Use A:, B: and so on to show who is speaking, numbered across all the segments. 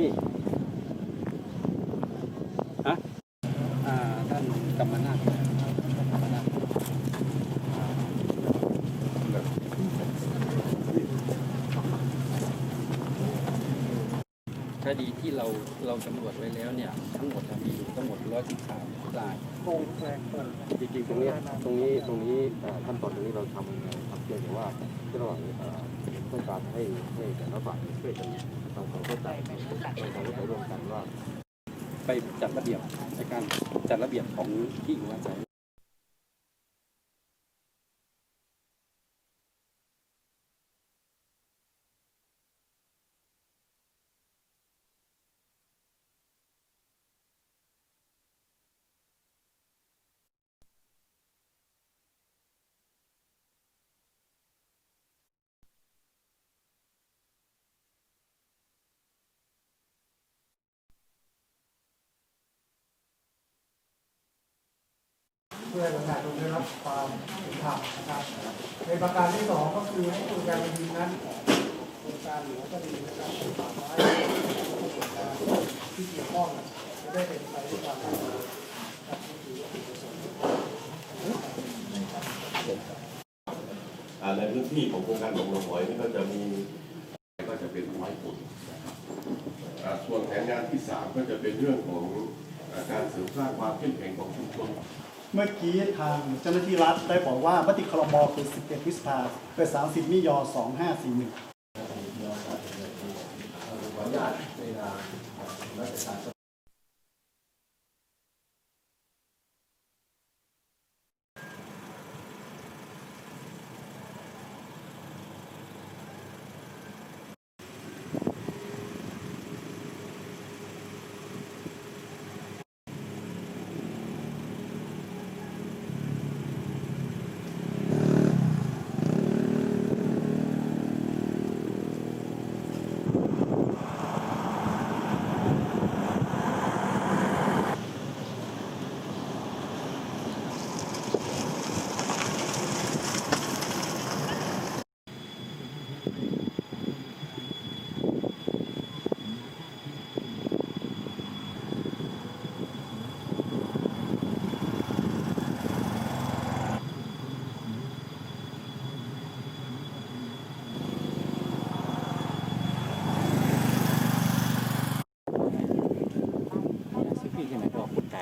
A: พี่ฮะอ่าท่านกำมนาถกำมนาถ คดีที่เราเราสำรวจไว้แล้วเนี่ย ทั้งหมดมีอยู่ทั้งหมด113ราย
B: โครงแรงเปิด
C: จริงๆตรงนี้ตรงนี้ตรงนี้ขั้นตอนตรงนี้เราทำยังไงครับเพียงแต่ว่าระหว่างต้องการให้ให้แต่ละฝ่ายช่วยกันทำความเข้าใจทำความเข้าใจร่วมกันว่า
A: ไปจัดระเบียบในการจัดระเบียบของที่อยู่อาศัย
B: เพื่อประชาชนได้รับความเป็นธรรมนะครับในประการที่สองก็คือให้โครงการดินนั้นโครงการหลวงก็ดีนะครับป่าไม้โครงการที่เกี่ยวข้องจะได้เป็นไปด้วยความร่วมมือครับนี่คือวัตถุประสงค์
D: อ่าในพื้นที่ของโครงการหลวงหลวงหอยนี่ก็จะมีก็จะเป็นไม้ผลนส่วนแผนงานที่สามก็จะเป็นเรื่องของการเสริมสร้างความเข้มแข็งของชุมชน
E: เมื่อกี้ทางเจ้าหน้าที่รัฐได้บอกว่ามติครมคือ 11พฤษภาเกิด30มิยอ2541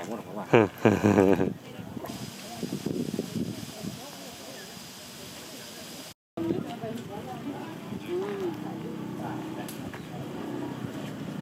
A: one of them.